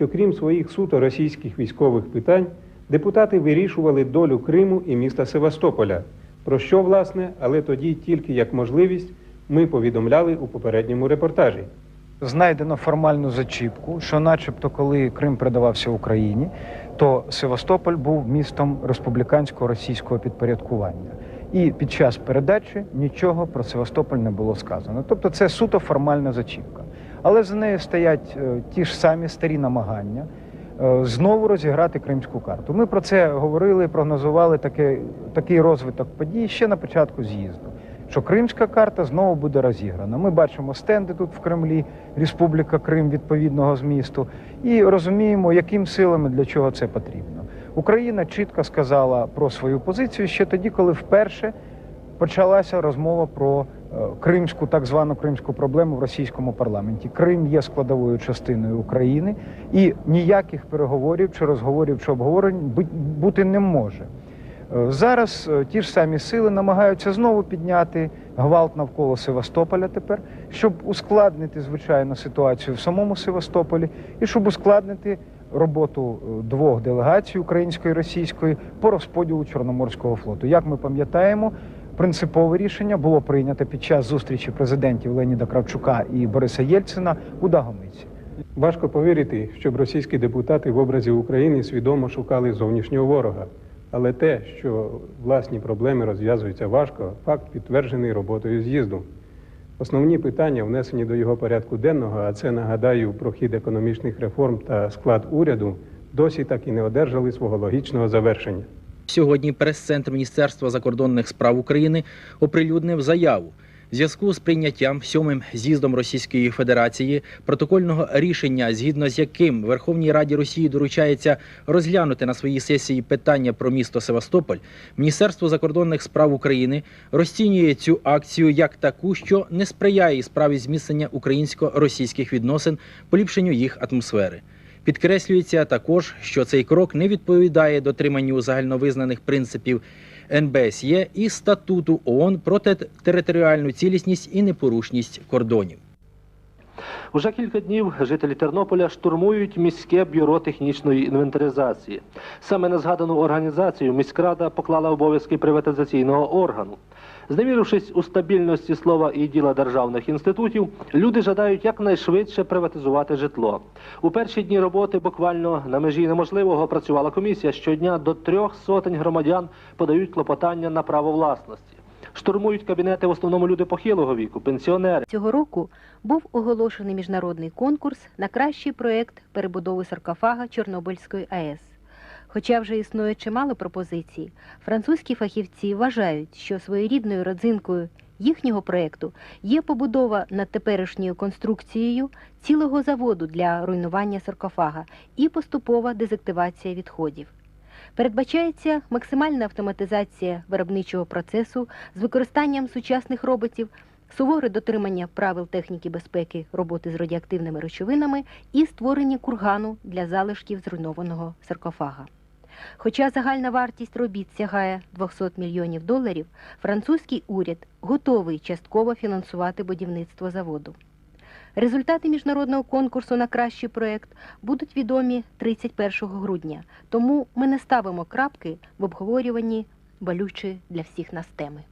що крім своїх суто російських військових питань, депутати вирішували долю Криму і міста Севастополя, про що, власне, але тоді тільки як можливість ми повідомляли у попередньому репортажі. Знайдено формальну зачіпку, що, начебто, коли Крим передавався Україні, то Севастополь був містом республіканського російського підпорядкування. І під час передачі нічого про Севастополь не було сказано. Тобто це суто формальна зачіпка. Але за нею стоять е, ті ж самі старі намагання е, знову розіграти кримську карту. Ми про це говорили, прогнозували таке, такий розвиток подій ще на початку з'їзду. Що кримська карта знову буде розіграна. Ми бачимо стенди тут в Кремлі, Республіка Крим відповідного змісту, і розуміємо, яким силами для чого це потрібно. Україна чітко сказала про свою позицію ще тоді, коли вперше почалася розмова про кримську, так звану кримську проблему в російському парламенті. Крим є складовою частиною України, і ніяких переговорів чи розговорів чи обговорень бути не може. Е, Зараз е, ті ж самі сили намагаються знову підняти гвалт навколо Севастополя тепер, щоб ускладнити звичайно ситуацію в самому Севастополі і щоб ускладнити роботу е, двох делегацій української і російської по розподілу Чорноморського флоту. Як ми пам'ятаємо, принципове рішення було прийнято під час зустрічі президентів Леніда Кравчука і Бориса Єльцина у Дагомиці. Важко повірити, щоб російські депутати в образі України свідомо шукали зовнішнього ворога. Але те, що власні проблеми розв'язуються важко, факт підтверджений роботою з'їзду. Основні питання, внесені до його порядку денного, а це нагадаю про хід економічних реформ та склад уряду, досі так і не одержали свого логічного завершення. Сьогодні прес-центр Міністерства закордонних справ України оприлюднив заяву. В зв'язку з прийняттям сьомим з'їздом Російської Федерації протокольного рішення, згідно з яким Верховній Раді Росії доручається розглянути на своїй сесії питання про місто Севастополь, Міністерство закордонних справ України розцінює цю акцію як таку, що не сприяє справі зміцнення українсько-російських відносин, поліпшенню їх атмосфери. Підкреслюється також, що цей крок не відповідає дотриманню загальновизнаних принципів НБСЄ і статуту ООН про територіальну цілісність і непорушність кордонів. Уже кілька днів жителі Тернополя штурмують міське бюро технічної інвентаризації. Саме на згадану організацію міськрада поклала обов'язки приватизаційного органу. Зневірившись у стабільності слова і діла державних інститутів, люди жадають якнайшвидше приватизувати житло. У перші дні роботи буквально на межі неможливого працювала комісія. Щодня до трьох сотень громадян подають клопотання на право власності. Штурмують кабінети в основному люди похилого віку, пенсіонери. Цього року був оголошений міжнародний конкурс на кращий проєкт перебудови саркофага Чорнобильської АЕС. Хоча вже існує чимало пропозицій, французькі фахівці вважають, що своєрідною родзинкою їхнього проєкту є побудова над теперішньою конструкцією цілого заводу для руйнування саркофага і поступова дезактивація відходів. Передбачається максимальна автоматизація виробничого процесу з використанням сучасних роботів, суворе дотримання правил техніки безпеки роботи з радіоактивними речовинами і створення кургану для залишків зруйнованого саркофага. Хоча загальна вартість робіт сягає 200 мільйонів доларів, французький уряд готовий частково фінансувати будівництво заводу. Результати міжнародного конкурсу на кращий проект будуть відомі 31 грудня, тому ми не ставимо крапки в обговорюванні болючої для всіх нас теми.